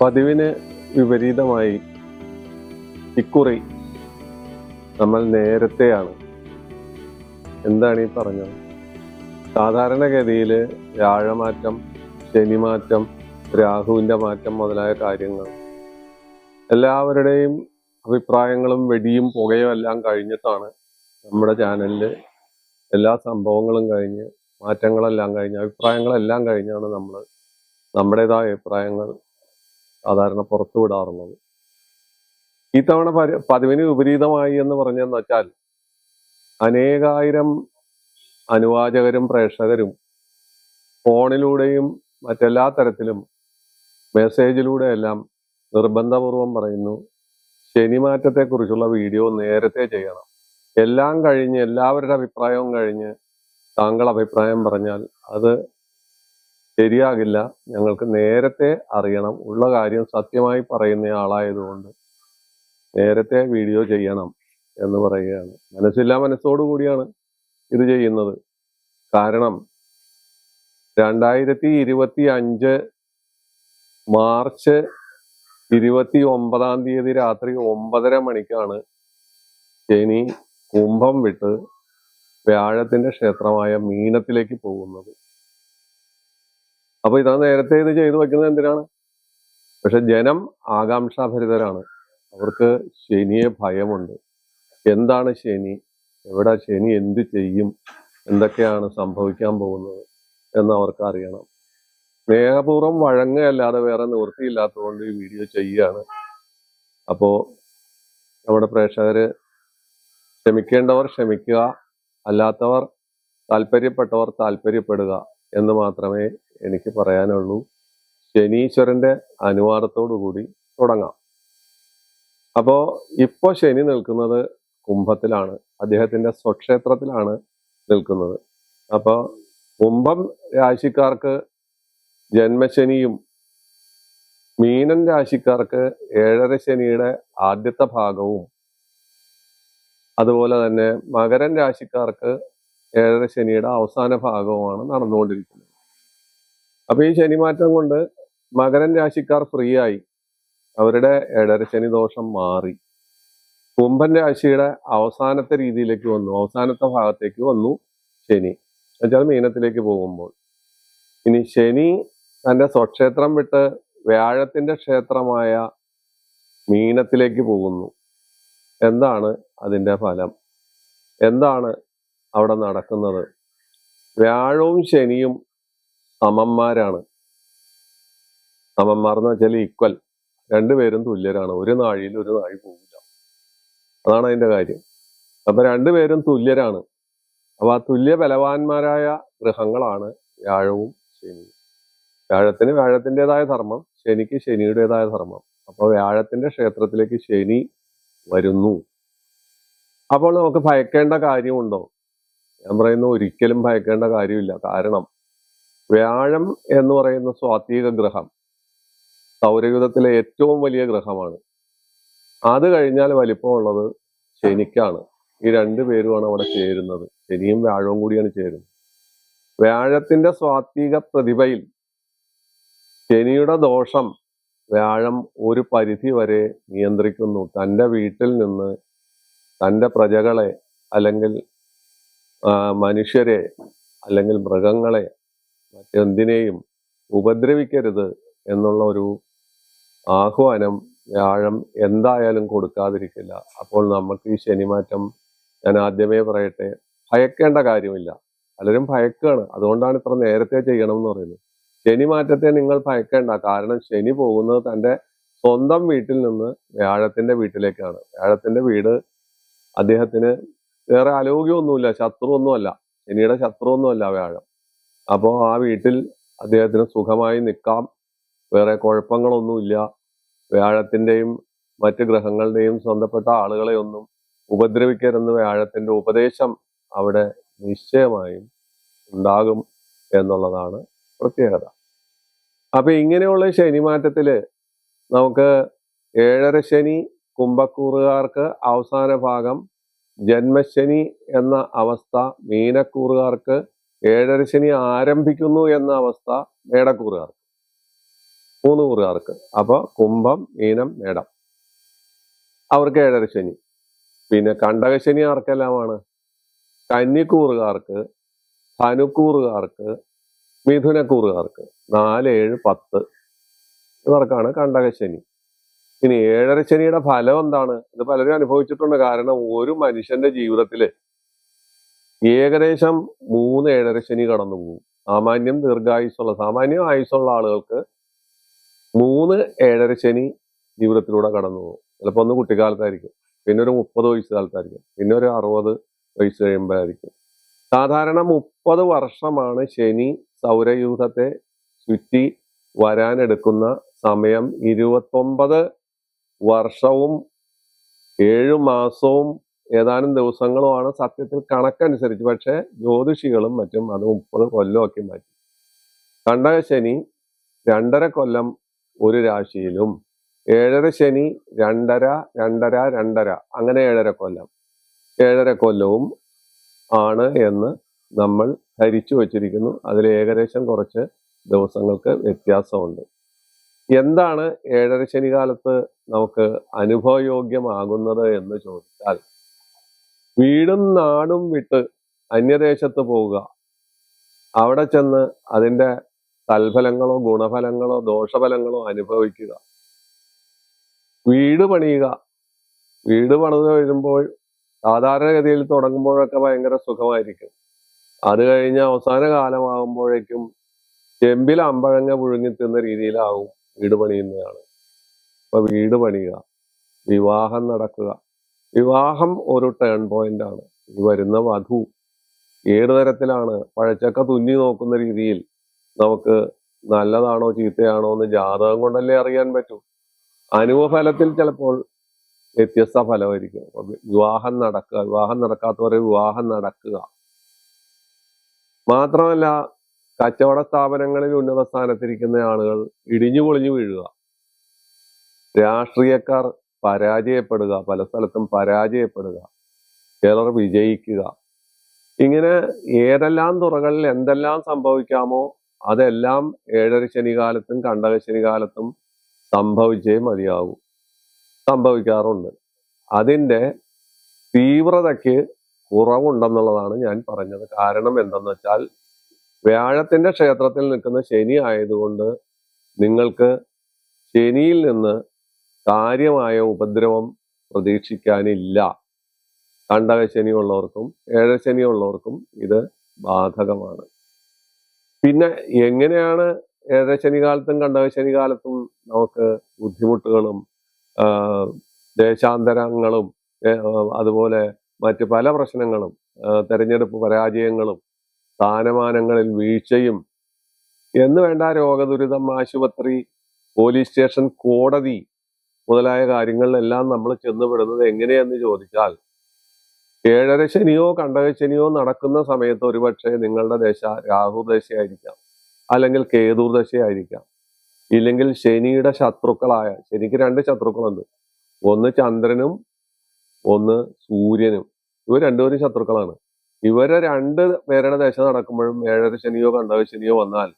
പതിവിന് വിപരീതമായി ഇക്കുറി നമ്മൾ നേരത്തെയാണ്. എന്താണ് ഈ പറഞ്ഞത്? സാധാരണഗതിയിൽ വ്യാഴമാറ്റം ശനിമാറ്റം രാഹുവിന്റെ മാറ്റം മുതലായ കാര്യങ്ങൾ എല്ലാവരുടെയും അഭിപ്രായങ്ങളും വെടിയും പുകയും എല്ലാം കഴിഞ്ഞിട്ടാണ് നമ്മുടെ ചാനലിൽ എല്ലാ സംഭവങ്ങളും കഴിഞ്ഞ് മാറ്റങ്ങളെല്ലാം കഴിഞ്ഞ് അഭിപ്രായങ്ങളെല്ലാം കഴിഞ്ഞാണ് നമ്മൾ നമ്മുടേതായ അഭിപ്രായങ്ങൾ സാധാരണ പുറത്തു വിടാറുള്ളത്. ഇത്തവണ പതിവിന് വിപരീതമായി എന്ന് പറഞ്ഞെന്ന് വെച്ചാൽ അനേകായിരം അനുവാചകരും പ്രേക്ഷകരും ഫോണിലൂടെയും മറ്റെല്ലാ തരത്തിലും മെസ്സേജിലൂടെ എല്ലാം നിർബന്ധപൂർവം പറയുന്നു ശനിമാറ്റത്തെക്കുറിച്ചുള്ള വീഡിയോ നേരത്തെ ചെയ്യണം. എല്ലാം കഴിഞ്ഞ് എല്ലാവരുടെ അഭിപ്രായവും കഴിഞ്ഞ് താങ്കൾ അഭിപ്രായം പറഞ്ഞാൽ അത് ശരിയാകില്ല. ഞങ്ങൾക്ക് നേരത്തെ അറിയണം. ഉള്ള കാര്യം സത്യമായി പറയുന്ന ആളായതുകൊണ്ട് നേരത്തെ വീഡിയോ ചെയ്യണം എന്ന് പറയുകയാണ്. മനസ്സില്ലാ മനസ്സോടു കൂടിയാണ് ഇത് ചെയ്യുന്നത്. കാരണം രണ്ടായിരത്തി ഇരുപത്തി അഞ്ച് മാർച്ച് ഇരുപത്തി ഒമ്പതാം തീയതി രാത്രി ഒമ്പതര മണിക്കാണ് ശനി കുംഭം വിട്ട് വ്യാഴത്തിന്റെ ക്ഷേത്രമായ മീനത്തിലേക്ക് പോകുന്നത്. അപ്പൊ ഇതാ നേരത്തെ ഇത് ചെയ്തു വെക്കുന്നത് എന്തിനാണ്? പക്ഷെ ജനം ആകാംക്ഷാഭരിതരാണ്. അവർക്ക് ശനിയെ ഭയമുണ്ട്. എന്താണ് ശനി? എവിടെ ശനി? എന്ത് ചെയ്യും? എന്തൊക്കെയാണ് സംഭവിക്കാൻ പോകുന്നത് എന്ന് അവർക്ക് അറിയണം സ്നേഹപൂർവം വഴങ്ങുകയല്ലാതെ വേറെ നിവൃത്തിയില്ലാത്തതുകൊണ്ട് ഈ വീഡിയോ ചെയ്യുകയാണ്. അപ്പോൾ നമ്മുടെ പ്രേക്ഷകർ ക്ഷമിക്കേണ്ടവർ ക്ഷമിക്കുക. അല്ലാത്തവർ താല്പര്യപ്പെട്ടവർ താല്പര്യപ്പെടുക എന്ന് മാത്രമേ എനിക്ക് പറയാനുള്ളൂ. ശനീശ്വരന്റെ കൂടി തുടങ്ങാം. അപ്പോ ഇപ്പോ ശനി നിൽക്കുന്നത് കുംഭത്തിലാണ്. അദ്ദേഹത്തിന്റെ സ്വക്ഷേത്രത്തിലാണ് നിൽക്കുന്നത്. അപ്പോ കുംഭം രാശിക്കാർക്ക് ജന്മശനിയും മീനൻ രാശിക്കാർക്ക് ഏഴര ശനിയുടെ ആദ്യത്തെ ഭാഗവും അതുപോലെ തന്നെ മകരൻ രാശിക്കാർക്ക് ഏഴര ശനിയുടെ അവസാന ഭാഗവുമാണ് നടന്നുകൊണ്ടിരിക്കുന്നത്. അപ്പൊ ഈ ശനിമാറ്റം കൊണ്ട് മകരൻ രാശിക്കാർ ഫ്രീ ആയി. അവരുടെ ഇടരശനി ശനി ദോഷം മാറി. കുംഭൻ രാശിയുടെ അവസാനത്തെ രീതിയിലേക്ക് വന്നു. അവസാനത്തെ ഭാഗത്തേക്ക് വന്നു ശനി. എന്നുവെച്ചാൽ മീനത്തിലേക്ക് പോകുമ്പോൾ. ഇനി ശനി തന്റെ സ്വക്ഷേത്രം വിട്ട് വ്യാഴത്തിന്റെ ക്ഷേത്രമായ മീനത്തിലേക്ക് പോകുന്നു. എന്താണ് അതിന്റെ ഫലം? എന്താണ് അവിടെ നടക്കുന്നത്? വ്യാഴവും ശനിയും സമന്മാരാണ് സമന്മാർ എന്ന് വെച്ചാൽ ഈക്വൽ രണ്ടുപേരും തുല്യരാണ്. ഒരു നാഴിയിൽ ഒരു നാഴി പോകില്ല അതാണ് അതിന്റെ കാര്യം. അപ്പൊ രണ്ടുപേരും തുല്യരാണ്. അപ്പൊ ആ തുല്യ ബലവാന്മാരായ ഗ്രഹങ്ങളാണ് വ്യാഴവും ശനിയും. വ്യാഴത്തിന് വ്യാഴത്തിന്റെതായ ധർമ്മം ശനിക്ക് ശനിയുടേതായ ധർമ്മം. അപ്പോൾ വ്യാഴത്തിന്റെ ക്ഷേത്രത്തിലേക്ക് ശനി വരുന്നു. അപ്പോൾ നമുക്ക് ഭയക്കേണ്ട കാര്യമുണ്ടോ? ഞാൻ പറയുന്നു ഒരിക്കലും ഭയക്കേണ്ട കാര്യമില്ല. കാരണം വ്യാഴം എന്ന് പറയുന്ന സ്വാത്വിക ഗ്രഹം സൗരയുധത്തിലെ ഏറ്റവും വലിയ ഗ്രഹമാണ്. അത് കഴിഞ്ഞാൽ വലിപ്പമുള്ളത് ശനിക്കാണ്. ഈ രണ്ടു പേരുമാണ് അവിടെ ചേരുന്നത്. ശനിയും വ്യാഴവും കൂടിയാണ് ചേരുന്നത്. വ്യാഴത്തിന്റെ സ്വാത്വിക പ്രതിഭയിൽ ശനിയുടെ ദോഷം വ്യാഴം ഒരു പരിധി വരെ നിയന്ത്രിക്കുന്നു. തന്റെ വീട്ടിൽ നിന്ന് തന്റെ പ്രജകളെ അല്ലെങ്കിൽ മനുഷ്യരെ അല്ലെങ്കിൽ മൃഗങ്ങളെ മറ്റെന്തിനേയും ഉപദ്രവിക്കരുത് എന്നുള്ള ഒരു ആഹ്വാനം വ്യാഴം എന്തായാലും കൊടുക്കാതിരിക്കില്ല. അപ്പോൾ നമുക്ക് ഈ ശനിമാറ്റം ഞാൻ ആദ്യമേ പറയട്ടെ ഭയക്കേണ്ട കാര്യമില്ല. പലരും ഭയക്കുകയാണ് അതുകൊണ്ടാണ് ഇത്ര നേരത്തെ ചെയ്യണം എന്ന് പറയുന്നത്. ശനി മാറ്റത്തെ നിങ്ങൾ ഭയക്കേണ്ട. കാരണം ശനി പോകുന്നത് തന്റെ സ്വന്തം വീട്ടിൽ നിന്ന് വ്യാഴത്തിന്റെ വീട്ടിലേക്കാണ്. വ്യാഴത്തിന്റെ വീട് അദ്ദേഹത്തിന് വേറെ അലോഗ്യമൊന്നുമില്ല ശത്രു ഒന്നുമല്ല ശനിയുടെ ശത്രു ഒന്നുമല്ല വ്യാഴം. അപ്പോൾ ആ വീട്ടിൽ അദ്ദേഹത്തിന് സുഖമായി നിൽക്കാം. വേറെ കുഴപ്പങ്ങളൊന്നുമില്ല. വ്യാഴത്തിന്റെയും മറ്റ് ഗ്രഹങ്ങളുടെയും സ്വന്തപ്പെട്ട ആളുകളെ ഒന്നും ഉപദ്രവിക്കരുതെന്ന് വ്യാഴത്തിന്റെ ഉപദേശം അവിടെ നിശ്ചയമായും ഉണ്ടാകും എന്നുള്ളതാണ് പ്രത്യേകത. അപ്പൊ ഇങ്ങനെയുള്ള ശനിമാറ്റത്തിൽ നമുക്ക് ഏഴര ശനി കുംഭക്കൂറുകാർക്ക് അവസാന ഭാഗം ജന്മശനി എന്ന അവസ്ഥ മീനക്കൂറുകാർക്ക് ഏഴര ശനി ആരംഭിക്കുന്നു എന്ന അവസ്ഥ മേടക്കൂറുകാർക്ക്. മൂന്ന് കൂറുകാർക്ക് അപ്പോൾ കുംഭം മീനം മേടം. അവർക്ക് ഏഴര ശനി. പിന്നെ കണ്ടകശനി ആർക്കെല്ലാമാണ് കന്നിക്കൂറുകാർക്ക് ധനുക്കൂറുകാർക്ക് മിഥുനക്കൂറുകാർക്ക്. നാല് ഏഴ് പത്ത്. ഇവർക്കാണ് കണ്ടകശനി. ഇനി ഏഴര ശനിയുടെ ഫലം എന്താണ്? ഇത് പലരും അനുഭവിച്ചിട്ടുണ്ട്. കാരണം ഒരു മനുഷ്യന്റെ ജീവിതത്തിൽ ഏകദേശം മൂന്ന് ഏഴര ശനി കടന്നു പോകും. സാമാന്യം ദീർഘായുസുള്ള സാമാന്യം ആയുസുള്ള ആളുകൾക്ക് മൂന്ന് ഏഴര ശനി ജീവിതത്തിലൂടെ കടന്നു പോകും. ചിലപ്പോൾ ഒന്ന് കുട്ടിക്കാലത്തായിരിക്കും പിന്നെ ഒരു മുപ്പത് വയസ്സ് കാലത്തായിരിക്കും പിന്നെ ഒരു അറുപത് വയസ്സ് കഴിയുമ്പോഴായിരിക്കും. സാധാരണ മുപ്പത് വർഷമാണ് ശനി സൗരയൂഥത്തെ ചുറ്റി വരാനെടുക്കുന്ന സമയം. ഇരുപത്തൊമ്പത് വർഷവും ഏഴു മാസവും ഏതാനും ദിവസങ്ങളുമാണ് സത്യത്തിൽ കണക്കനുസരിച്ച്. പക്ഷേ ജ്യോതിഷികളും മറ്റും അത് മുപ്പത് കൊല്ലമൊക്കെ മാറ്റി. കണ്ടക ശനി രണ്ടര കൊല്ലം ഒരു രാശിയിലും ഏഴര ശനി രണ്ടര രണ്ടര രണ്ടര അങ്ങനെ ഏഴര കൊല്ലം. ഏഴര കൊല്ലവും ആണ് എന്ന് നമ്മൾ ധരിച്ചു വച്ചിരിക്കുന്നു. അതിൽ ഏകദേശം കുറച്ച് ദിവസങ്ങൾക്ക് വ്യത്യാസമുണ്ട്. എന്താണ് ഏഴര ശനി കാലത്ത് നമുക്ക് അനുഭവയോഗ്യമാകുന്നത് എന്ന് ചോദിച്ചാൽ വീടും നാടും വിട്ട് അന്യദേശത്ത് പോവുക. അവിടെ ചെന്ന് അതിന്റെ തൽഫലങ്ങളോ ഗുണഫലങ്ങളോ ദോഷഫലങ്ങളോ അനുഭവിക്കുക. വീട് പണിയുക. വീട് പണിത് വരുമ്പോൾ സാധാരണഗതിയിൽ തുടങ്ങുമ്പോഴൊക്കെ ഭയങ്കര സുഖമായിരിക്കും. അത് കഴിഞ്ഞ അവസാന കാലമാകുമ്പോഴേക്കും ചെമ്പിൽ അമ്പഴങ്ങ പുഴുങ്ങി തിന്ന രീതിയിലാവും വീട് പണിയുന്നതാണ്. അപ്പൊ വീട് പണിയുക. വിവാഹം നടക്കുക. വിവാഹം ഒരു ടേൺ പോയിന്റ് ആണ്. ഈ വരുന്ന വധു ഏത് തരത്തിലാണ്? പഴച്ചക്ക തുന്നി നോക്കുന്ന രീതിയിൽ നമുക്ക് നല്ലതാണോ ചീത്തയാണോ എന്ന് ജാതകം കൊണ്ടല്ലേ അറിയാൻ പറ്റൂ. അനുഭവഫലത്തിൽ ചിലപ്പോൾ വ്യത്യസ്ത ഫലമായിരിക്കും. വിവാഹം നടക്കുക. വിവാഹം നടക്കാത്തവരെ വിവാഹം നടക്കുക. മാത്രമല്ല കച്ചവട സ്ഥാപനങ്ങളിൽ ഉന്നത സ്ഥാനത്തിരിക്കുന്ന ആളുകൾ ഇടിഞ്ഞു പൊളിഞ്ഞു വീഴുക. രാഷ്ട്രീയക്കാർ പരാജയപ്പെടുക പല സ്ഥലത്തും പരാജയപ്പെടുക ചിലർ വിജയിക്കുക. ഇങ്ങനെ ഏതെല്ലാം തുറകളിൽ എന്തെല്ലാം സംഭവിക്കാമോ അതെല്ലാം ഏഴര ശനികാലത്തും കണ്ടക ശനികാലത്തും സംഭവിച്ചേ മതിയാകൂ സംഭവിക്കാറുണ്ട്. അതിന്റെ തീവ്രതയ്ക്ക് കുറവുണ്ടെന്നുള്ളതാണ് ഞാൻ പറഞ്ഞത്. കാരണം എന്തെന്ന് വെച്ചാൽ വ്യാഴത്തിന്റെ ക്ഷേത്രത്തിൽ നിൽക്കുന്ന ശനി ആയതുകൊണ്ട് നിങ്ങൾക്ക് ശനിയിൽ നിന്ന് കാര്യമായ ഉപദ്രവം പ്രതീക്ഷിക്കാനില്ല. കണ്ടകശനി ഉള്ളവർക്കും ഏഴശനി ഉള്ളവർക്കും ഇത് ബാധകമാണ്. പിന്നെ എങ്ങനെയാണ് ഏഴശനി കാലത്തും കണ്ടകശനി കാലത്തും നമുക്ക് ബുദ്ധിമുട്ടുകളും ദേശാന്തരങ്ങളും അതുപോലെ മറ്റ് പല പ്രശ്നങ്ങളും തെരഞ്ഞെടുപ്പ് പരാജയങ്ങളും സ്ഥാനമാനങ്ങളിൽ വീഴ്ചയും എന്ന് വേണ്ട രോഗദുരിതം ആശുപത്രി പോലീസ് സ്റ്റേഷൻ കോടതി മുതലായ കാര്യങ്ങളിലെല്ലാം നമ്മൾ ചെന്നുപെടുന്നത് എങ്ങനെയെന്ന് ചോദിച്ചാൽ ഏഴര ശനിയോ കണ്ടക ശനിയോ നടക്കുന്ന സമയത്ത് ഒരുപക്ഷെ നിങ്ങളുടെ ദശ രാഹു ദശയായിരിക്കാം അല്ലെങ്കിൽ കേതൂർ ദശയായിരിക്കാം. ഇല്ലെങ്കിൽ ശനിയുടെ ശത്രുക്കളായ ശനിക്ക് രണ്ട് ശത്രുക്കളുണ്ട്. ഒന്ന് ചന്ദ്രനും ഒന്ന് സൂര്യനും. ഇവർ രണ്ടുപേരും ശത്രുക്കളാണ്. ഇവരെ രണ്ട് പേരുടെ ദശ നടക്കുമ്പോഴും ഏഴര ശനിയോ കണ്ടക ശനിയോ വന്നാൽ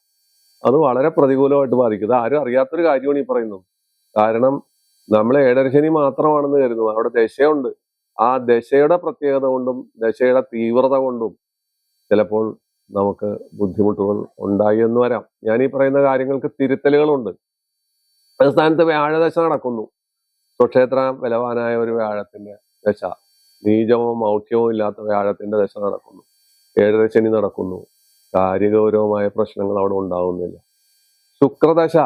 അത് വളരെ പ്രതികൂലമായിട്ട് ബാധിക്കും. ഇത് ആരും അറിയാത്തൊരു കാര്യമാണ് ഈ പറയുന്നത്. കാരണം നമ്മൾ ഏഴര ശനി മാത്രമാണെന്ന് കരുതുന്നു. അവിടെ ദശയുണ്ട്. ആ ദശയുടെ പ്രത്യേകത കൊണ്ടും ദശയുടെ തീവ്രത കൊണ്ടും ചിലപ്പോൾ നമുക്ക് ബുദ്ധിമുട്ടുകൾ ഉണ്ടായി എന്ന് വരാം. ഞാൻ ഈ പറയുന്ന കാര്യങ്ങൾക്ക് തിരുത്തലുകളുണ്ട്. സ്ഥാനത്ത് വ്യാഴദശ നടക്കുന്നു. സ്വക്ഷേത്ര ബലവാനായ ഒരു വ്യാഴത്തിന്റെ ദശ. നീചമോ മൗഢ്യമോ ഇല്ലാത്ത വ്യാഴത്തിന്റെ ദശ നടക്കുന്നു. ഏഴരശനി നടക്കുന്നു. കാര്യഗൗരവമായ പ്രശ്നങ്ങൾ അവിടെ ഉണ്ടാകുന്നില്ല ശുക്രദശ.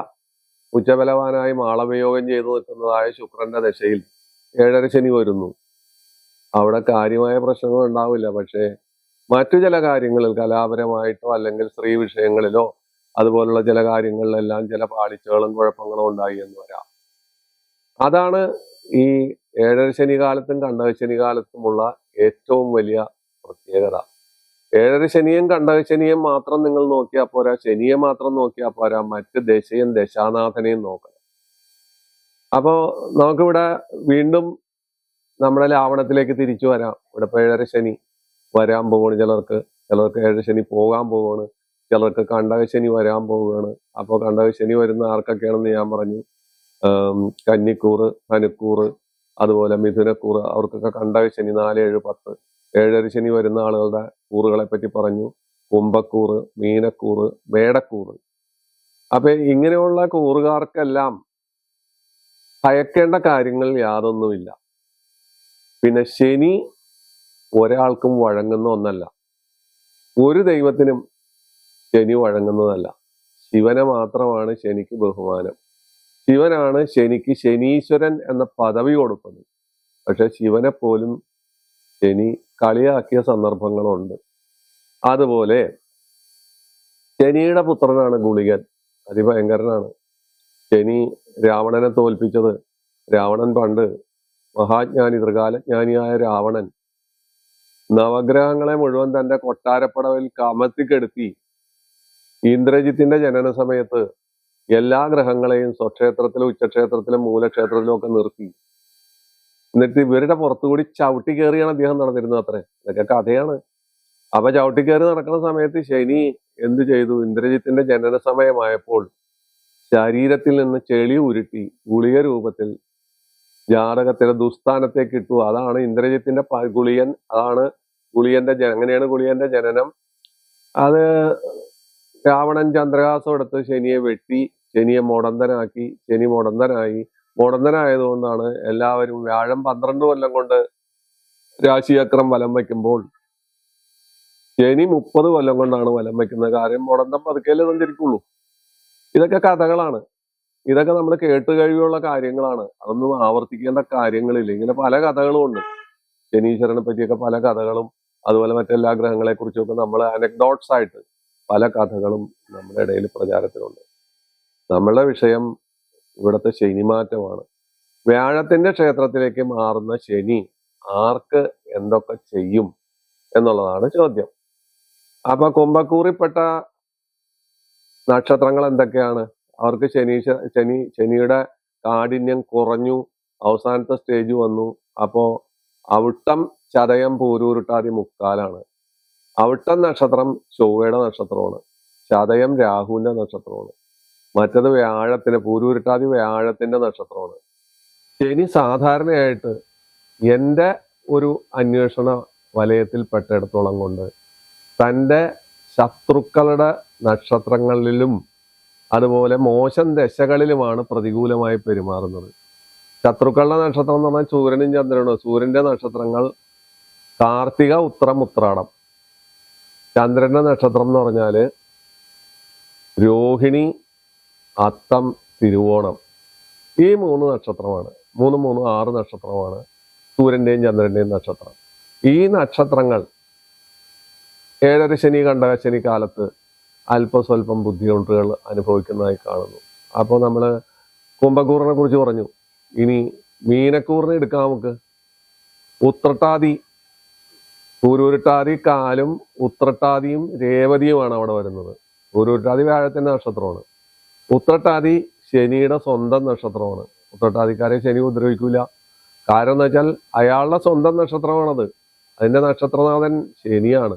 ഉച്ചബലവാനായി മാളവിയോഗം ചെയ്തു നിൽക്കുന്നതായ ശുക്രന്റെ ദശയിൽ ഏഴര ശനി വരുന്നു. അവിടെ കാര്യമായ പ്രശ്നങ്ങൾ ഉണ്ടാവില്ല. പക്ഷേ മറ്റു ചില കാര്യങ്ങളിൽ കലാപരമായിട്ടോ അല്ലെങ്കിൽ സ്ത്രീ വിഷയങ്ങളിലോ അതുപോലുള്ള ചില കാര്യങ്ങളിലെല്ലാം ചില പാളിച്ചകളും കുഴപ്പങ്ങളും ഉണ്ടായി എന്ന് വരാം. അതാണ് ഈ ഏഴര ശനി കാലത്തും കണ്ടക ശനി കാലത്തുമുള്ള ഏറ്റവും വലിയ പ്രത്യേകത. ഏഴര ശനിയും കണ്ടക ശനിയും മാത്രം നിങ്ങൾ നോക്കിയാൽ പോരാ. ശനിയെ മാത്രം നോക്കിയാൽ പോരാ. മറ്റ് ദശയും ദശാനാഥനെയും നോക്കണം. അപ്പോ നമുക്കിവിടെ വീണ്ടും നമ്മുടെ ലാവണത്തിലേക്ക് തിരിച്ചു വരാം. ഇവിടെ ഇപ്പൊ ഏഴര ശനി വരാൻ പോവാണ് ചിലർക്ക്. ചിലർക്ക് ഏഴര ശനി പോകാൻ പോവാണ്. ചിലർക്ക് കണ്ടക ശനി വരാൻ പോവുകയാണ് അപ്പോൾ കണ്ടകശനി വരുന്ന ആർക്കൊക്കെയാണെന്ന് ഞാൻ പറഞ്ഞു. കന്നിക്കൂറ് ധനുക്കൂറ് അതുപോലെ മിഥുനക്കൂറ്. അവർക്കൊക്കെ കണ്ടക ശനി നാല് ഏഴ് പത്ത്. ഏഴര ശനി വരുന്ന ആളുകളുടെ കൂറുകളെ പറ്റി പറഞ്ഞു. കുംഭക്കൂറ് മീനക്കൂറ് മേടക്കൂറ്. അപ്പൊ ഇങ്ങനെയുള്ള കൂറുകാർക്കെല്ലാം ഭയക്കേണ്ട കാര്യങ്ങൾ യാതൊന്നുമില്ല. പിന്നെ ശനി ഒരാൾക്കും വഴങ്ങുന്ന ഒന്നല്ല. ഒരു ദൈവത്തിനും ശനി വഴങ്ങുന്നതല്ല. ശിവനെ മാത്രമാണ് ശനിക്ക് ബഹുമാനം. ശിവനാണ് ശനിക്ക് ശനീശ്വരൻ എന്ന പദവി കൊടുക്കുന്നത് പക്ഷെ ശിവനെ പോലും ശനി കളിയാക്കിയ സന്ദർഭങ്ങളുണ്ട്. അതുപോലെ ശനിയുടെ പുത്രനാണ് ഗുളികൻ. അതിഭയങ്കരനാണ്. ശനി രാവണനെ തോൽപ്പിച്ചത്. രാവണൻ പണ്ട് മഹാജ്ഞാനി ത്രികാലജ്ഞാനിയായ രാവണൻ നവഗ്രഹങ്ങളെ മുഴുവൻ തന്റെ കൊട്ടാരപ്പടവിൽ കമത്തിക്കെടുത്തി ഇന്ദ്രജിത്തിന്റെ ജനന സമയത്ത് എല്ലാ ഗ്രഹങ്ങളെയും സ്വക്ഷേത്രത്തിലും ഉച്ചക്ഷേത്രത്തിലും മൂലക്ഷേത്രത്തിലും ഒക്കെ നിർത്തി. എന്നിട്ട് ഇവരുടെ പുറത്തുകൂടി ചവിട്ടി കയറിയാണ് അദ്ദേഹം നടന്നിരുന്നത് അത്രേ. ഇതൊക്കെ കഥയാണ്. അപ്പൊ ചവിട്ടി കയറി നടക്കുന്ന സമയത്ത് ശനി എന്തു ചെയ്തു? ഇന്ദ്രജിത്തിന്റെ ജനന സമയമായപ്പോൾ ശരീരത്തിൽ നിന്ന് ചെളി ഉരുട്ടി ഗുളിക രൂപത്തിൽ ജാതകത്തിലെ ദുസ്ഥാനത്തേക്ക് ഇട്ടു. അതാണ് ഇന്ദ്രജിത്തിന്റെ ഗുളിയൻ അതാണ് ഗുളിയന്റെ അങ്ങനെയാണ് ഗുളിയന്റെ ജനനം? അത് രാവണൻ ചന്ദ്രഹാസം എടുത്ത് ശനിയെ വെട്ടി ശനിയെ മുടന്തനാക്കി ശനി മുടന്തനായി. മുടന്തനായതുകൊണ്ടാണ് എല്ലാവരും വ്യാഴം പന്ത്രണ്ട് കൊല്ലം കൊണ്ട് രാശിചക്രം വലം വയ്ക്കുമ്പോൾ ശനി മുപ്പത് കൊല്ലം കൊണ്ടാണ് വലം വയ്ക്കുന്നത്. കാര്യം മുടന്തം പതുക്കെയല്ലേ സഞ്ചരിക്കുള്ളൂ ഇതൊക്കെ കഥകളാണ്. ഇതൊക്കെ നമ്മൾ കേട്ട് കഴിവുള്ള കാര്യങ്ങളാണ്. അതൊന്നും ആവർത്തിക്കേണ്ട കാര്യങ്ങളില്ല. ഇങ്ങനെ പല കഥകളും ഉണ്ട്. ശനീശ്വരനെ പറ്റിയൊക്കെ പല കഥകളും അതുപോലെ മറ്റെല്ലാ ഗ്രഹങ്ങളെ കുറിച്ചൊക്കെ നമ്മൾ അനക്ഡോട്ട്സ് ആയിട്ട് പല കഥകളും നമ്മുടെ ഇടയിൽ പ്രചാരത്തിലുണ്ട്. നമ്മളുടെ വിഷയം ഇവിടുത്തെ ശനിമാറ്റമാണ്. വ്യാഴത്തിന്റെ ക്ഷേത്രത്തിലേക്ക് മാറുന്ന ശനി ആർക്ക് എന്തൊക്കെ ചെയ്യും എന്നുള്ളതാണ് ചോദ്യം. അപ്പൊ കുംഭക്കൂറിൽപ്പെട്ട നക്ഷത്രങ്ങൾ എന്തൊക്കെയാണ്? അവർക്ക് ശനി ശനി ശനിയുടെ കാഠിന്യം കുറഞ്ഞു അവസാനത്തെ സ്റ്റേജ് വന്നു. അപ്പോ അവിട്ടം ചതയം പൂരൂരുട്ടാതി മുക്കാലാണ്. അവിട്ടം നക്ഷത്രം ചൊവ്വയുടെ നക്ഷത്രമാണ്. ചതയം രാഹുവിന്റെ നക്ഷത്രമാണ്. മറ്റത് വ്യാഴത്തിന്റെ പൂരൂരുട്ടാതി വ്യാഴത്തിന്റെ നക്ഷത്രമാണ്. ശനി സാധാരണയായിട്ട് എന്റെ ഒരു അന്വേഷണ വലയത്തിൽ പെട്ടെടുത്തോളം കൊണ്ട് തന്റെ ശത്രുക്കളുടെ നക്ഷത്രങ്ങളിലും അതുപോലെ മോശം ദശകളിലുമാണ് പ്രതികൂലമായി പെരുമാറുന്നത്. ശത്രുക്കളുടെ നക്ഷത്രം എന്ന് പറഞ്ഞാൽ സൂര്യനും ചന്ദ്രനും സൂര്യന്റെ നക്ഷത്രങ്ങൾ കാർത്തിക ഉത്രം ഉത്രാടം. ചന്ദ്രന്റെ നക്ഷത്രം എന്ന് പറഞ്ഞാൽ രോഹിണി അത്തം തിരുവോണം. ഈ മൂന്ന് നക്ഷത്രമാണ്. മൂന്ന് മൂന്ന് ആറ് നക്ഷത്രമാണ്. സൂര്യന്റെയും ചന്ദ്രന്റെയും നക്ഷത്രം. ഈ നക്ഷത്രങ്ങൾ ഏഴര ശനി കണ്ടക ശനി കാലത്ത് അല്പസ്വല്പം ബുദ്ധിമുട്ടുകൾ അനുഭവിക്കുന്നതായി കാണുന്നു. അപ്പോൾ നമ്മൾ കുംഭക്കൂറിനെ കുറിച്ച് പറഞ്ഞു. ഇനി മീനക്കൂറിനെ എടുക്കാം നമുക്ക്. ഉത്രട്ടാതി പൂരൂരുട്ടാതി കാലും ഉത്രട്ടാതിയും രേവതിയുമാണ് അവിടെ വരുന്നത്. പൂരൂരുട്ടാതി വ്യാഴത്തിന്റെ നക്ഷത്രമാണ്. ഉത്രട്ടാതി ശനിയുടെ സ്വന്തം നക്ഷത്രമാണ്. ഉത്രട്ടാതിക്കാരെ ശനി ഉപദ്രവിക്കൂല. കാരണം എന്ന് വെച്ചാൽ അയാളുടെ സ്വന്തം നക്ഷത്രമാണത്. അതിന്റെ നക്ഷത്രനാഥൻ ശനിയാണ്.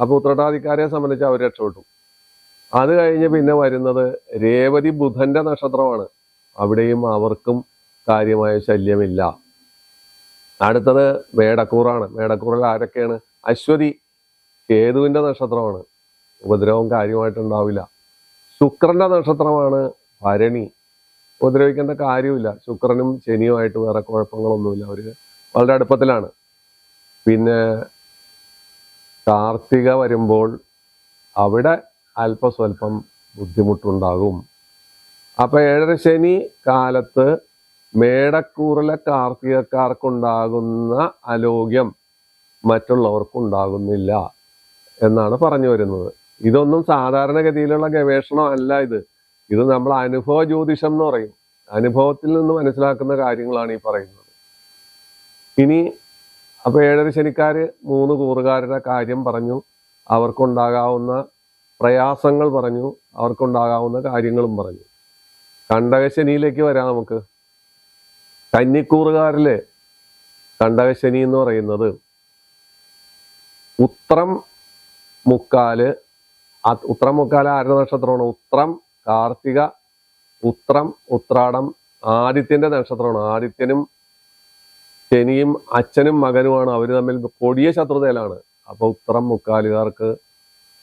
അപ്പൊ ഉത്രട്ടാതിക്കാരെ സംബന്ധിച്ച് അവർ രക്ഷപ്പെട്ടു. അത് കഴിഞ്ഞ് പിന്നെ വരുന്നത് രേവതി ബുധന്റെ നക്ഷത്രമാണ്. അവിടെയും അവർക്കും കാര്യമായ ശല്യമില്ല. അടുത്തത് മേടക്കൂറാണ്. മേടക്കൂറിൽ ആരൊക്കെയാണ്? അശ്വതി കേതുവിന്റെ നക്ഷത്രമാണ്. ഉപദ്രവം കാര്യമായിട്ടുണ്ടാവില്ല. ശുക്രന്റെ നക്ഷത്രമാണ് ഭരണി. ഉപദ്രവിക്കേണ്ട കാര്യമില്ല ശുക്രനും ശനിയുമായിട്ട് വേറെ കുഴപ്പങ്ങളൊന്നുമില്ല. അവർ വളരെ അടുപ്പത്തിലാണ്. പിന്നെ കാർത്തിക വരുമ്പോൾ അവിടെ അല്പസ്വല്പം ബുദ്ധിമുട്ടുണ്ടാകും. അപ്പൊ ഏഴര ശനി കാലത്ത് മേടക്കൂറിലെ കാർത്തികക്കാർക്കുണ്ടാകുന്ന അലോഗ്യം മറ്റുള്ളവർക്കുണ്ടാകുന്നില്ല എന്നാണ് പറഞ്ഞു വരുന്നത്. ഇതൊന്നും സാധാരണഗതിയിലുള്ള ഗവേഷണം അല്ല ഇത്. ഇത് നമ്മൾ അനുഭവ ജ്യോതിഷം എന്ന് പറയും. അനുഭവത്തിൽ നിന്ന് മനസ്സിലാക്കുന്ന കാര്യങ്ങളാണ് ഈ പറയുന്നത്. ഇനി അപ്പൊ ഏഴര ശനിക്കാർ മൂന്ന് കൂറുകാരുടെ കാര്യം പറഞ്ഞു. അവർക്കുണ്ടാകാവുന്ന പ്രയാസങ്ങൾ പറഞ്ഞു. അവർക്കുണ്ടാകാവുന്ന കാര്യങ്ങളും പറഞ്ഞു. കണ്ടകശനിയിലേക്ക് വരാം നമുക്ക്. കന്നിക്കൂറുകാരിൽ കണ്ടകശനി എന്ന് പറയുന്നത് ഉത്രം മുക്കാൽ ആ ഉത്രം മുക്കാല ആരുടെ നക്ഷത്രമാണ് ഉത്രം കാർത്തിക ഉത്രം ഉത്രാടം ആദിത്യന്റെ നക്ഷത്രമാണ്. ആദിത്യനും ശനിയും അച്ഛനും മകനുമാണ്. അവർ തമ്മിൽ കൊടിയ ശത്രുതയിലാണ്. അപ്പൊ ഉത്രം മുക്കാലുകാർക്ക്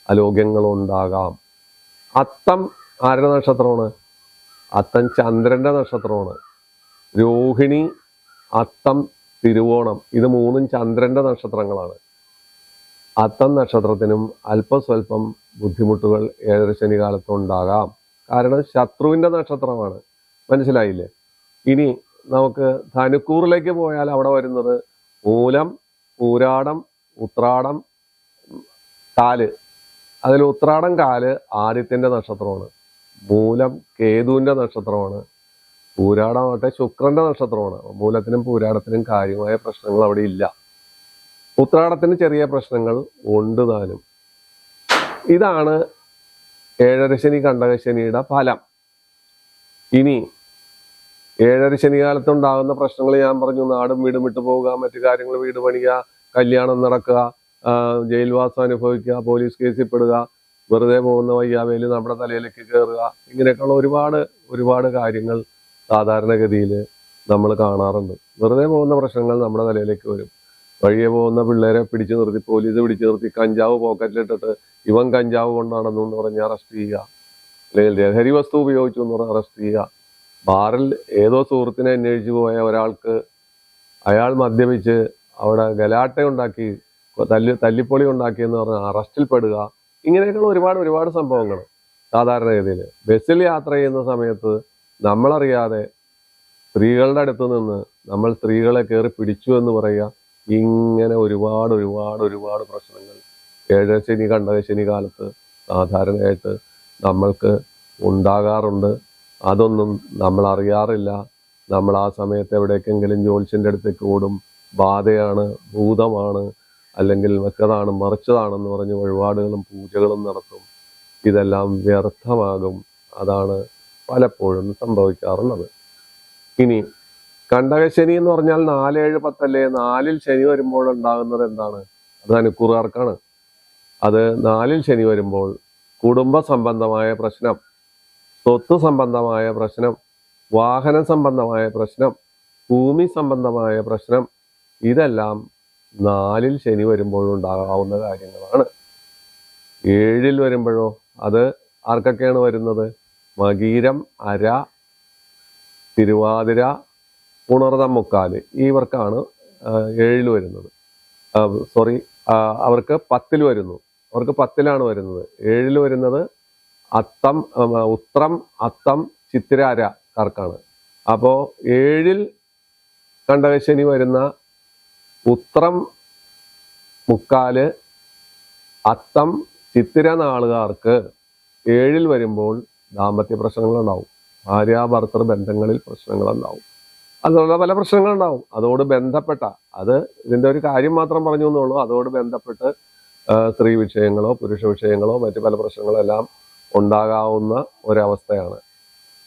അലോഗ്യങ്ങൾ ഉണ്ടാകാം അത്തം ആരുടെ നക്ഷത്രമാണ്? അത്തം ചന്ദ്രന്റെ നക്ഷത്രമാണ്. രോഹിണി അത്തം തിരുവോണം. ഇത് മൂന്നും ചന്ദ്രന്റെ നക്ഷത്രങ്ങളാണ്. അത്തം നക്ഷത്രത്തിനും അല്പസ്വല്പം ബുദ്ധിമുട്ടുകൾ ഏഴര ശനി കാലത്തുണ്ടാകാം കാരണം ശത്രുവിന്റെ നക്ഷത്രമാണ്. മനസ്സിലായില്ലേ? ഇനി നമുക്ക് ധനുക്കൂറിലേക്ക് പോയാൽ അവിടെ വരുന്നത് മൂലം പൂരാടം ഉത്രാടം കാൽ. അതിൽ ഉത്രാടം കാൽ ആദിത്യന്റെ നക്ഷത്രമാണ്. മൂലം കേതുവിന്റെ നക്ഷത്രമാണ്. പൂരാടമാകട്ടെ ശുക്രന്റെ നക്ഷത്രമാണ്. മൂലത്തിനും പൂരാടത്തിനും കാര്യമായ പ്രശ്നങ്ങൾ അവിടെ ഇല്ല. ഉത്രാടത്തിന് ചെറിയ പ്രശ്നങ്ങൾ ഉണ്ട് താനും. ഇതാണ് ഏഴരശനി കണ്ടകശനിയുടെ ഫലം. ഇനി ഏഴര കാലത്തുണ്ടാകുന്ന പ്രശ്നങ്ങൾ ഞാൻ പറഞ്ഞു നാടും വീടും വിട്ടു പോവുക മറ്റു കാര്യങ്ങൾ വീട് പണിയുക കല്യാണം നടക്കുക ജയിൽവാസം അനുഭവിക്കുക പോലീസ് കേസിൽ പെടുക വെറുതെ പോകുന്ന വയ്യാവേലി നമ്മുടെ തലയിലേക്ക് കയറുക ഇങ്ങനെയൊക്കെയുള്ള ഒരുപാട് ഒരുപാട് കാര്യങ്ങൾ സാധാരണഗതിയിൽ നമ്മൾ കാണാറുണ്ട്. വെറുതെ പോകുന്ന പ്രശ്നങ്ങൾ നമ്മുടെ തലയിലേക്ക് വരും. വഴിയെ പോകുന്ന പിള്ളേരെ പിടിച്ചു നിർത്തി പോലീസ് പിടിച്ചു നിർത്തി കഞ്ചാവ് പോക്കറ്റിലിട്ടിട്ട് ഇവൻ കഞ്ചാവ് കൊണ്ടാണെന്നു എന്ന് പറഞ്ഞ് അറസ്റ്റ് ചെയ്യുക. അല്ലെങ്കിൽ ലഹരി വസ്തു ഉപയോഗിച്ചു എന്ന് പറഞ്ഞ് അറസ്റ്റ് ചെയ്യുക. ബാറിൽ ഏതോ സുഹൃത്തിനെ അന്വേഷിച്ചു പോയ ഒരാൾക്ക് അയാൾ മദ്യപിച്ച് അവിടെ ഗലാട്ട ഉണ്ടാക്കി തല്ലി തല്ലിപ്പൊളി ഉണ്ടാക്കിയെന്ന് പറഞ്ഞ് അറസ്റ്റിൽ പെടുക. ഇങ്ങനെയൊക്കെയുള്ള ഒരുപാട് ഒരുപാട് സംഭവങ്ങൾ സാധാരണഗതിയിൽ ബസ്സിൽ യാത്ര ചെയ്യുന്ന സമയത്ത് നമ്മളറിയാതെ സ്ത്രീകളുടെ അടുത്ത് നിന്ന് നമ്മൾ സ്ത്രീകളെ കയറി പിടിച്ചു എന്ന് പറയുക. ഇങ്ങനെ ഒരുപാട് ഒരുപാട് ഒരുപാട് പ്രശ്നങ്ങൾ. ഏഴശനി കണ്ടകശനി കാലത്ത് സാധാരണയായിട്ട് നമ്മൾക്ക് ഉണ്ടാകാറുണ്ട്. അതൊന്നും നമ്മൾ അറിയാറില്ല. നമ്മൾ ആ സമയത്ത് എവിടേക്കെങ്കിലും ജോത്സ്യന്റെ അടുത്തേക്ക് ഓടും. ബാധയാണ് ഭൂതമാണ് അല്ലെങ്കിൽ മറ്റതാണ് മറിച്ചതാണെന്ന് പറഞ്ഞ് വഴിപാടുകളും പൂജകളും നടത്തും. ഇതെല്ലാം വ്യർത്ഥമാകും. അതാണ് പലപ്പോഴും സംഭവിക്കാറുള്ളത്. ഇനി കണ്ടകശനി എന്ന് പറഞ്ഞാൽ നാല് ഏഴ് പത്തല്ലേ? നാലിൽ ശനി വരുമ്പോൾ ഉണ്ടാകുന്നത് എന്താണ്? അത് അനുക്കൂറുകാർക്കാണ് അത് നാലിൽ ശനി വരുമ്പോൾ കുടുംബ സംബന്ധമായ പ്രശ്നം സ്വത്ത് സംബന്ധമായ പ്രശ്നം വാഹന സംബന്ധമായ പ്രശ്നം ഭൂമി സംബന്ധമായ പ്രശ്നം ഇതെല്ലാം നാലിൽ ശനി വരുമ്പോഴും ഉണ്ടാകാവുന്ന കാര്യങ്ങളാണ്. ഏഴിൽ വരുമ്പോഴോ അത് ആർക്കൊക്കെയാണ് വരുന്നത്? മകീരം അര തിരുവാതിര ഉണർതം മുക്കാൽ ഇവർക്കാണ് ഏഴിൽ വരുന്നത്. സോറി അവർക്ക് പത്തിൽ വരുന്നു. അവർക്ക് പത്തിലാണ് വരുന്നത്. ഏഴിൽ വരുന്നത് അത്തം ഉത്രം അത്തം ചിത്തിരാരക്കാർക്കാണ്. അപ്പോൾ ഏഴിൽ കണ്ടകശനി വരുന്ന ഉത്രം മുക്കാൽ അത്തം ചിത്തിര നാളുകാർക്ക് ഏഴിൽ വരുമ്പോൾ ദാമ്പത്യ പ്രശ്നങ്ങളുണ്ടാവും. ഭാര്യ ഭർത്തൃ ബന്ധങ്ങളിൽ പ്രശ്നങ്ങൾ ഉണ്ടാവും അതുള്ള പല പ്രശ്നങ്ങളുണ്ടാവും. അതോട് ബന്ധപ്പെട്ട അത് ഇതിന്റെ ഒരു കാര്യം മാത്രം പറഞ്ഞു എന്നുള്ളൂ. അതോട് ബന്ധപ്പെട്ട് സ്ത്രീ വിഷയങ്ങളോ പുരുഷ വിഷയങ്ങളോ മറ്റു പല പ്രശ്നങ്ങളോ എല്ലാം ഉണ്ടാകാവുന്ന ഒരവസ്ഥയാണ്.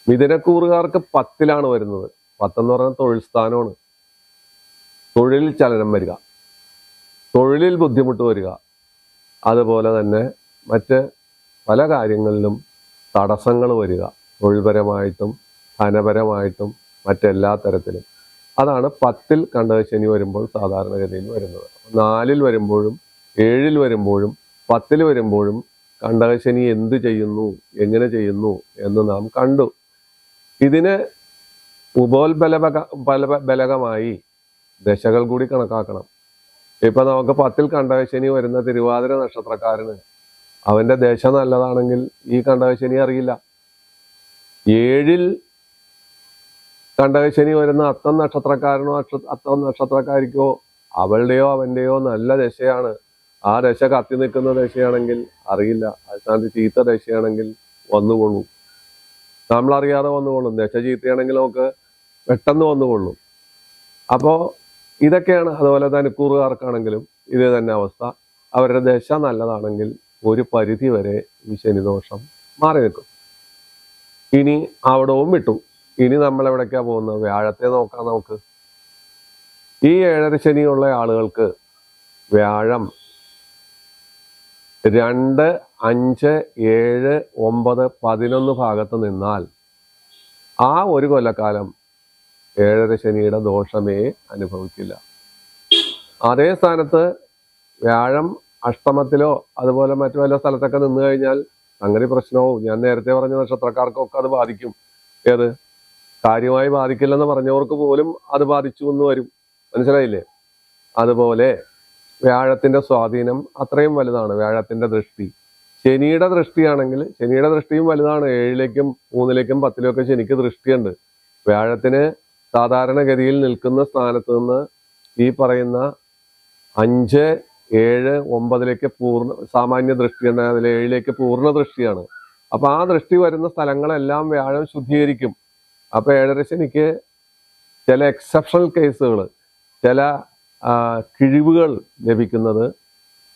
മിഥുനക്കൂറുകാർക്ക് പത്തിലാണ് വരുന്നത്. പത്തെന്ന് പറഞ്ഞാൽ തൊഴിൽ സ്ഥാനമാണ്. തൊഴിൽ ചലനം വരിക. തൊഴിലിൽ ബുദ്ധിമുട്ട് വരിക. അതുപോലെ തന്നെ മറ്റ് പല കാര്യങ്ങളിലും തടസ്സങ്ങൾ വരിക. തൊഴിൽപരമായിട്ടും ധനപരമായിട്ടും മറ്റെല്ലാ തരത്തിലും. അതാണ് പത്തിൽ കണ്ടത് ശനി വരുമ്പോൾ സാധാരണഗതിയിൽ വരുന്നത്. നാലിൽ വരുമ്പോഴും ഏഴിൽ വരുമ്പോഴും പത്തിൽ വരുമ്പോഴും കണ്ടകശനി എന്ത് ചെയ്യുന്നു എങ്ങനെ ചെയ്യുന്നു എന്ന് നാം കണ്ടു. ഇതിന് ഉപോത്ബലക ബല ബലകമായി ദശകൾ കൂടി കണക്കാക്കണം. ഇപ്പൊ നമുക്ക് പത്തിൽ കണ്ടകശനി വരുന്ന തിരുവാതിര നക്ഷത്രക്കാരന് അവന്റെ ദശ നല്ലതാണെങ്കിൽ ഈ കണ്ടകശനി അറിയില്ല. ഏഴിൽ കണ്ടകശനി വരുന്ന അത്തം നക്ഷത്രക്കാരനോ അത്തം നക്ഷത്രക്കാരിക്കോ അവളുടെയോ അവന്റെയോ നല്ല ദശയാണ്. ആ ദശ കത്തി നിൽക്കുന്ന ദശയാണെങ്കിൽ അറിയില്ല. അതിനകത്ത് ചീത്ത ദശയാണെങ്കിൽ വന്നുകൊള്ളും. നമ്മളറിയാതെ വന്നുകൊള്ളും. ദശ ചീത്തയാണെങ്കിൽ നമുക്ക് പെട്ടെന്ന് വന്നുകൊള്ളും. അപ്പോൾ ഇതൊക്കെയാണ്. അതുപോലെ തന്നെ കൂറുകാർക്കാണെങ്കിലും ഇത് തന്നെ അവസ്ഥ. അവരുടെ ദശ നല്ലതാണെങ്കിൽ ഒരു പരിധി വരെ ഈ ശനിദോഷം മാറി നിൽക്കും ഇനി അവിടവും വിട്ടു. ഇനി നമ്മൾ എവിടേക്കാ പോകുന്നത്? വ്യാഴത്തെ നോക്കാം നമുക്ക്. ഈ ഏഴര ശനിയുള്ള ആളുകൾക്ക് വ്യാഴം രണ്ട് അഞ്ച് ഏഴ് ഒമ്പത് പതിനൊന്ന് ഭാഗത്ത് നിന്നാൽ ആ ഒരു കൊല്ലക്കാലം ഏഴര ശനിയുടെ ദോഷമേ അനുഭവിക്കില്ല. അതേ സ്ഥാനത്ത് വ്യാഴം അഷ്ടമത്തിലോ അതുപോലെ മറ്റു വല്ല സ്ഥലത്തൊക്കെ നിന്നു കഴിഞ്ഞാൽ സംഗതി പ്രശ്നവും ഞാൻ നേരത്തെ പറഞ്ഞ നക്ഷത്രക്കാർക്കൊക്കെ അത് ബാധിക്കും. ഏത്? കാര്യമായി ബാധിക്കില്ലെന്ന് പറഞ്ഞവർക്ക് പോലും അത് ബാധിച്ചു എന്ന് വരും. മനസ്സിലായില്ലേ? അതുപോലെ വ്യാഴത്തിന്റെ സ്വാധീനം അത്രയും വലുതാണ് വ്യാഴത്തിന്റെ ദൃഷ്ടി. ശനിയുടെ ദൃഷ്ടിയാണെങ്കിൽ ശനിയുടെ ദൃഷ്ടിയും വലുതാണ്. ഏഴിലേക്കും മൂന്നിലേക്കും പത്തിലേക്കും ശനിക്ക് ദൃഷ്ടിയുണ്ട്. വ്യാഴത്തിന് സാധാരണഗതിയിൽ നിൽക്കുന്ന സ്ഥാനത്ത് നിന്ന് ഈ പറയുന്ന അഞ്ച് ഏഴ് ഒമ്പതിലേക്ക് പൂർണ സാമാന്യ ദൃഷ്ടിയുണ്ട് അതിൽ ഏഴിലേക്ക് പൂർണ ദൃഷ്ടിയാണ്. അപ്പൊ ആ ദൃഷ്ടി വരുന്ന സ്ഥലങ്ങളെല്ലാം വ്യാഴം ശുദ്ധീകരിക്കും. അപ്പൊ ഏഴര ശനിക്ക് ചില എക്സെപ്ഷണൽ കേസുകൾ ചില കിഴിവുകൾ ലഭിക്കുന്നത്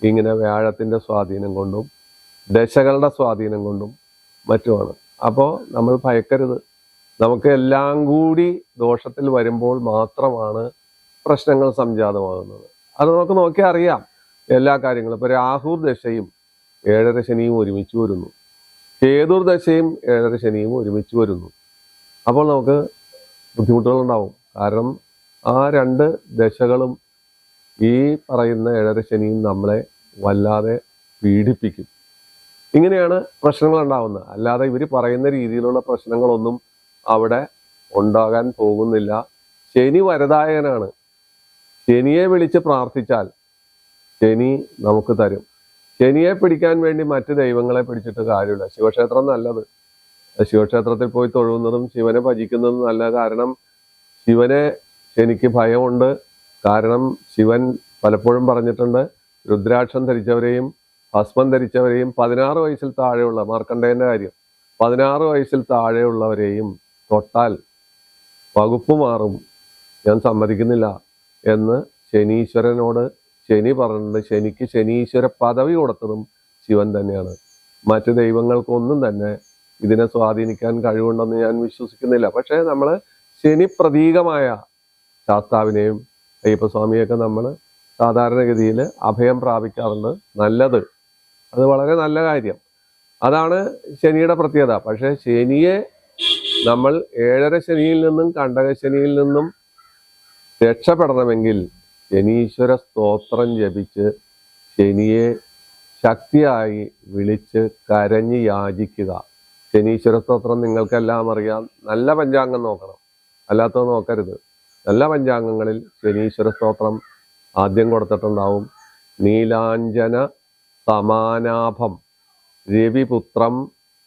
ഇങ്ങനെ വ്യാഴത്തിന്റെ സ്വാധീനം കൊണ്ടും ദശകളുടെ സ്വാധീനം കൊണ്ടും മറ്റുമാണ്. അപ്പോൾ നമ്മൾ ഭയക്കരുത്. നമുക്ക് എല്ലാം കൂടി ദോഷത്തിൽ വരുമ്പോൾ മാത്രമാണ് പ്രശ്നങ്ങൾ സംജാതമാകുന്നത്. അത് നമുക്ക് നോക്കി അറിയാം എല്ലാ കാര്യങ്ങളും. ഇപ്പോൾ രാഹുർ ദശയും ഏഴര ശനിയും ഒരുമിച്ച് വരുന്നു. കേതുർ ദശയും ഏഴര ശനിയും ഒരുമിച്ച് വരുന്നു. അപ്പോൾ നമുക്ക് ബുദ്ധിമുട്ടുകൾ ഉണ്ടാവും കാരണം ആ രണ്ട് ദശകളും ഈ പറയുന്ന ഏഴര ശനിയും നമ്മളെ വല്ലാതെ പീഡിപ്പിക്കും. ഇങ്ങനെയാണ് പ്രശ്നങ്ങൾ ഉണ്ടാവുന്നത് അല്ലാതെ ഇവർ പറയുന്ന രീതിയിലുള്ള പ്രശ്നങ്ങളൊന്നും അവിടെ ഉണ്ടാകാൻ പോകുന്നില്ല. ശനി വരദായകനാണ്. ശനിയെ വിളിച്ച് പ്രാർത്ഥിച്ചാൽ ശനി നമുക്ക് തരും. ശനിയെ പിടിക്കാൻ വേണ്ടി മറ്റ് ദൈവങ്ങളെ പിടിച്ചിട്ട് കാര്യമില്ല. ശിവക്ഷേത്രം നല്ലത്. ശിവക്ഷേത്രത്തിൽ പോയി തൊഴുന്നതും ശിവനെ ഭജിക്കുന്നതും നല്ല കാരണം ശിവനെ എനിക്ക് ഭയമുണ്ട്. കാരണം ശിവൻ പലപ്പോഴും പറഞ്ഞിട്ടുണ്ട് രുദ്രാക്ഷം ധരിച്ചവരെയും ഭസ്മം ധരിച്ചവരെയും പതിനാറ് വയസ്സിൽ താഴെയുള്ള മാർക്കണ്ടേന്റെ കാര്യം പതിനാറ് വയസ്സിൽ താഴെയുള്ളവരെയും തൊട്ടാൽ വകുപ്പ് മാറും. ഞാൻ സമ്മതിക്കുന്നില്ല എന്ന് ശനീശ്വരനോട് ശനി പറഞ്ഞിട്ടുണ്ട്. ശനിക്ക് ശനീശ്വര പദവി കൊടുത്തതും ശിവൻ തന്നെയാണ്. മറ്റ് ദൈവങ്ങൾക്കൊന്നും തന്നെ ഇതിനെ സ്വാധീനിക്കാൻ കഴിവുണ്ടെന്ന് ഞാൻ വിശ്വസിക്കുന്നില്ല. പക്ഷേ നമ്മൾ ശനി പ്രതീകമായ ശാസ്താവിനെയും അയ്യപ്പസ്വാമിയൊക്കെ നമ്മൾ സാധാരണഗതിയിൽ അഭയം പ്രാപിക്കാറുണ്ട്. നല്ലത്. അത് വളരെ നല്ല കാര്യം. അതാണ് ശനിയുടെ പ്രത്യേകത. പക്ഷേ ശനിയെ നമ്മൾ ഏഴര ശനിയിൽ നിന്നും കണ്ടക ശനിയിൽ നിന്നും രക്ഷപ്പെടണമെങ്കിൽ ശനീശ്വര സ്തോത്രം ജപിച്ച് ശനിയെ ശക്തിയായി വിളിച്ച് കരഞ്ഞ് യാചിക്കുക. ശനീശ്വര സ്തോത്രം നിങ്ങൾക്കെല്ലാം അറിയാം. നല്ല പഞ്ചാംഗം നോക്കണം. അല്ലാത്തത് നോക്കരുത്. നല്ല പഞ്ചാംഗങ്ങളിൽ ശനീശ്വര സ്തോത്രം ആദ്യം കൊടുത്തിട്ടുണ്ടാവും. നീലാഞ്ജന സമാനാഭം രവിപുത്രം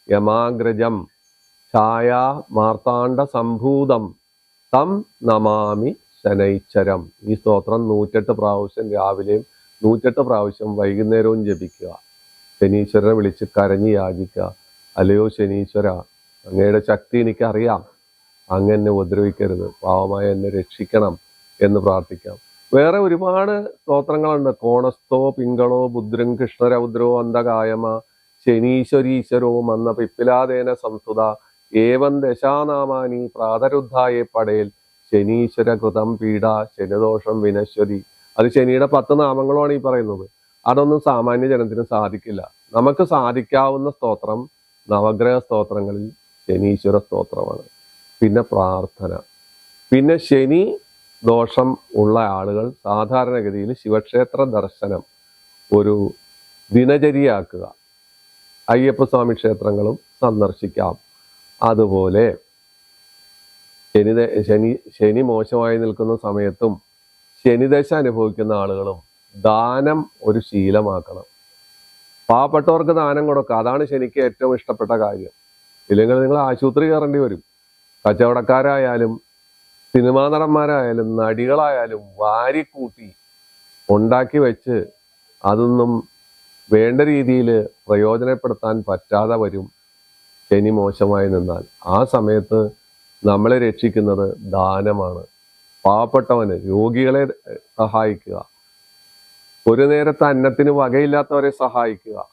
യമാഗ്രജം ഛായാ മാർത്താണ്ഡ സംഭൂതം തം നമാമി ശനൈശ്വരം ഈ സ്തോത്രം നൂറ്റെട്ട് പ്രാവശ്യം രാവിലെയും നൂറ്റെട്ട് പ്രാവശ്യം വൈകുന്നേരവും ജപിക്കുക. ശനീശ്വരനെ വിളിച്ച് കരഞ്ഞ് യാചിക്കുക. അല്ലയോ ശനീശ്വര അങ്ങയുടെ ശക്തി എനിക്കറിയാം. അങ്ങ് എന്നെ ഉപദ്രവിക്കരുത്. പാവമായ എന്നെ രക്ഷിക്കണം എന്ന് പ്രാർത്ഥിക്കാം. വേറെ ഒരുപാട് സ്തോത്രങ്ങളുണ്ട്. കോണസ്തോ പിങ്കളോ ബുദ്രം കൃഷ്ണരൗദ്രോ അന്ധകായമ ശനീശ്വരീശ്വരോ മന്ന പിപ്പിലാദേന സംസ്തുത ഏവം ദശാനാമാനി പ്രാതരുദ്ധായെ പടേൽ ശനീശ്വര കൃതം പീഡ ശനിദോഷം വിനശ്വതി. അത് ശനിയുടെ പത്ത് നാമങ്ങളുമാണ് ഈ പറയുന്നത്. അതൊന്നും സാമാന്യ ജനത്തിന് സാധിക്കില്ല. നമുക്ക് സാധിക്കാവുന്ന സ്തോത്രം നവഗ്രഹ സ്തോത്രങ്ങളിൽ ശനീശ്വര സ്തോത്രമാണ് പിന്നെ പ്രാർത്ഥന. പിന്നെ ശനി ദോഷം ഉള്ള ആളുകൾ സാധാരണഗതിയിൽ ശിവക്ഷേത്ര ദർശനം ഒരു ദിനചര്യയാക്കുക. അയ്യപ്പസ്വാമി ക്ഷേത്രങ്ങളും സന്ദർശിക്കാം. അതുപോലെ ശനി ശനി ശനി മോശമായി നിൽക്കുന്ന സമയത്തും ശനിദശ അനുഭവിക്കുന്ന ആളുകളും ദാനം ഒരു ശീലമാക്കണം. പാവപ്പെട്ടവർക്ക് ദാനം കൊടുക്കുക. അതാണ് ശനിക്ക് ഏറ്റവും ഇഷ്ടപ്പെട്ട കാര്യം. ഇല്ലെങ്കിൽ നിങ്ങൾ ആശുപത്രി കയറേണ്ടി വരും. കച്ചവടക്കാരായാലും സിനിമാ നടന്മാരായാലും നടികളായാലും വാരിക്കൂട്ടി ഉണ്ടാക്കി വെച്ച് അതൊന്നും വേണ്ട രീതിയിൽ പ്രയോജനപ്പെടുത്താൻ പറ്റാതെ വരും. ശനി മോശമായി നിന്നാൽ. ആ സമയത്ത് നമ്മളെ രക്ഷിക്കുന്നത് ദാനമാണ്. പാവപ്പെട്ടവന് രോഗികളെ സഹായിക്കുക. ഒരു നേരത്തെ അന്നത്തിന് വകയില്ലാത്തവരെ സഹായിക്കുക.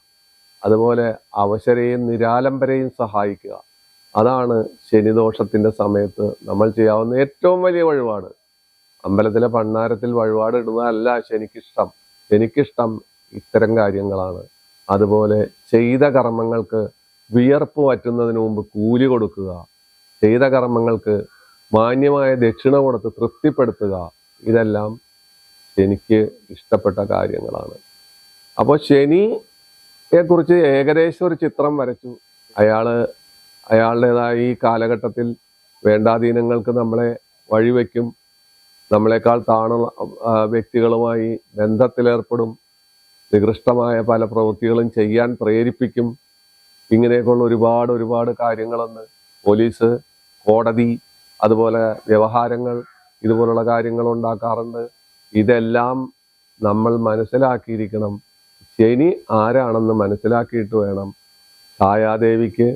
അതുപോലെ അവശരെയും നിരാലംബരെയും സഹായിക്കുക. അതാണ് ശനിദോഷത്തിന്റെ സമയത്ത് നമ്മൾ ചെയ്യാവുന്ന ഏറ്റവും വലിയ വഴിപാട്. അമ്പലത്തിലെ ഭണ്ണാരത്തിൽ വഴിപാട് ഇടുന്നതല്ല ശനിക്കിഷ്ടം. ശനിക്കിഷ്ടം ഇത്തരം കാര്യങ്ങളാണ്. അതുപോലെ ചെയ്ത കർമ്മങ്ങൾക്ക് വിയർപ്പ് പറ്റുന്നതിന് മുമ്പ് കൂലി കൊടുക്കുക. ചെയ്ത കർമ്മങ്ങൾക്ക് മാന്യമായ ദക്ഷിണ കൊടുത്ത് തൃപ്തിപ്പെടുത്തുക. ഇതെല്ലാം എനിക്ക് ഇഷ്ടപ്പെട്ട കാര്യങ്ങളാണ്. അപ്പോൾ ശനിയെ കുറിച്ച് ഏകദേശം ഒരു ചിത്രം വരച്ചു. അയാൾ അയാളുടേതായ ഈ കാലഘട്ടത്തിൽ വേണ്ടാധീനങ്ങൾക്ക് നമ്മളെ വഴിവെക്കും. നമ്മളെക്കാൾ താണുള്ള വ്യക്തികളുമായി ബന്ധത്തിലേർപ്പെടും. നികൃഷ്ടമായ പല പ്രവൃത്തികളും ചെയ്യാൻ പ്രേരിപ്പിക്കും. ഇങ്ങനെയൊക്കെയുള്ള ഒരുപാട് ഒരുപാട് കാര്യങ്ങളെന്ന് പോലീസ് കോടതി അതുപോലെ വ്യവഹാരങ്ങൾ ഇതുപോലുള്ള കാര്യങ്ങൾ ഉണ്ടാക്കാറുണ്ട് ഇതെല്ലാം നമ്മൾ മനസ്സിലാക്കിയിരിക്കണം. ശനി ആരാണെന്ന് മനസ്സിലാക്കിയിട്ട് വേണം. ഛായാദേവിക്ക്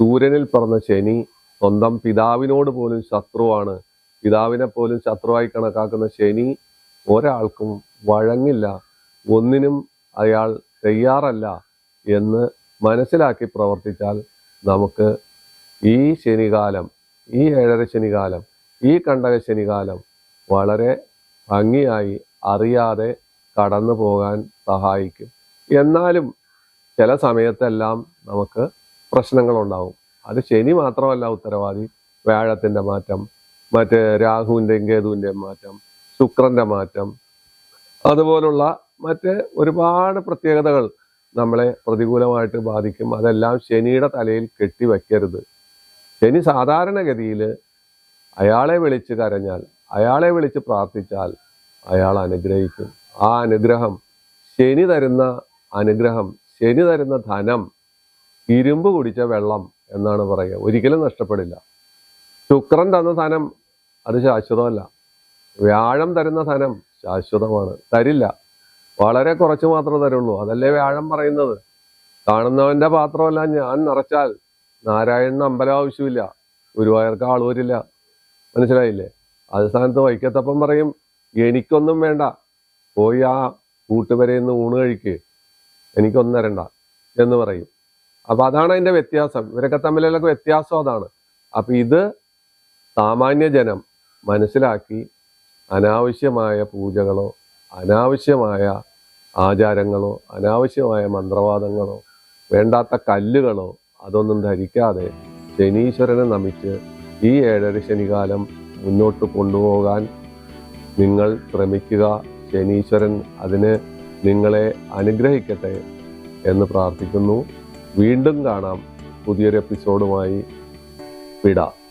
സൂര്യനിൽ പറഞ്ഞ ശനി സ്വന്തം പിതാവിനോട് പോലും ശത്രുവാണ്. പിതാവിനെ പോലും ശത്രുവായി കണക്കാക്കുന്ന ശനി ഒരാൾക്കും വഴങ്ങില്ല. ഒന്നിനും അയാൾ തയ്യാറല്ല എന്ന് മനസ്സിലാക്കി പ്രവർത്തിച്ചാൽ നമുക്ക് ഈ ശനികാലം ഈ ഏഴര ശനികാലം ഈ കണ്ടക ശനികാലം വളരെ ഭംഗിയായി അറിയാതെ കടന്നു പോകാൻ സഹായിക്കും. എന്നാലും ചില സമയത്തെല്ലാം നമുക്ക് പ്രശ്നങ്ങളുണ്ടാവും. അത് ശനി മാത്രമല്ല ഉത്തരവാദി. വ്യാഴത്തിന്റെ മാറ്റം മറ്റ് രാഹുവിന്റെയും കേതുവിന്റെയും മാറ്റം ശുക്രന്റെ മാറ്റം അതുപോലുള്ള മറ്റ് ഒരുപാട് പ്രത്യേകതകൾ നമ്മളെ പ്രതികൂലമായിട്ട് ബാധിക്കും. അതെല്ലാം ശനിയുടെ തലയിൽ കെട്ടിവെക്കരുത്. ശനി സാധാരണഗതിയിൽ അയാളെ വിളിച്ച് കരഞ്ഞാൽ അയാളെ വിളിച്ച് പ്രാർത്ഥിച്ചാൽ അയാൾ അനുഗ്രഹിക്കും. ആ അനുഗ്രഹം ശനി തരുന്ന അനുഗ്രഹം ശനി തരുന്ന ധനം ഇരുമ്പ് കുടിച്ച വെള്ളം എന്നാണ് പറയുക. ഒരിക്കലും നഷ്ടപ്പെടില്ല. ശുക്രൻ തന്ന ധനം അത് ശാശ്വതമല്ല. വ്യാഴം തരുന്ന ധനം ശാശ്വതമാണ്. തരില്ല. വളരെ കുറച്ച് മാത്രമേ തരുള്ളൂ. അതല്ലേ വ്യാഴം പറയുന്നത്? കാണുന്നവന്റെ പാത്രമല്ല ഞാൻ നിറച്ചാൽ. നാരായണന് അമ്പലം ആവശ്യമില്ല. ഗുരുവായൂർക്ക് ആൾ വരില്ല മനസ്സിലായില്ലേ? അത് സ്ഥാനത്ത് വൈക്കത്തപ്പം പറയും എനിക്കൊന്നും വേണ്ട. പോയി ആ കൂട്ടുപരയിൽ നിന്ന് ഊണ് കഴിക്ക്. എനിക്കൊന്നും തരണ്ട. എന്ന് പറയും. അപ്പൊ അതാണ് അതിന്റെ വ്യത്യാസം. ഇവരൊക്കെ തമ്മിലുള്ള വ്യത്യാസം അതാണ്. അപ്പൊ ഇത് സാമാന്യ ജനം മനസ്സിലാക്കി അനാവശ്യമായ പൂജകളോ അനാവശ്യമായ ആചാരങ്ങളോ അനാവശ്യമായ മന്ത്രവാദങ്ങളോ വേണ്ടാത്ത കല്ലുകളോ അതൊന്നും ധരിക്കാതെ ശനീശ്വരനെ നമിച്ച് ഈ ഏഴര ശനികാലം മുന്നോട്ട് കൊണ്ടുപോകാൻ നിങ്ങൾ ശ്രമിക്കുക. ശനീശ്വരൻ അതിന് നിങ്ങളെ അനുഗ്രഹിക്കട്ടെ എന്ന് പ്രാർത്ഥിക്കുന്നു. വീണ്ടും കാണാം. പുതിയൊരു എപ്പിസോഡുമായി വിടാം.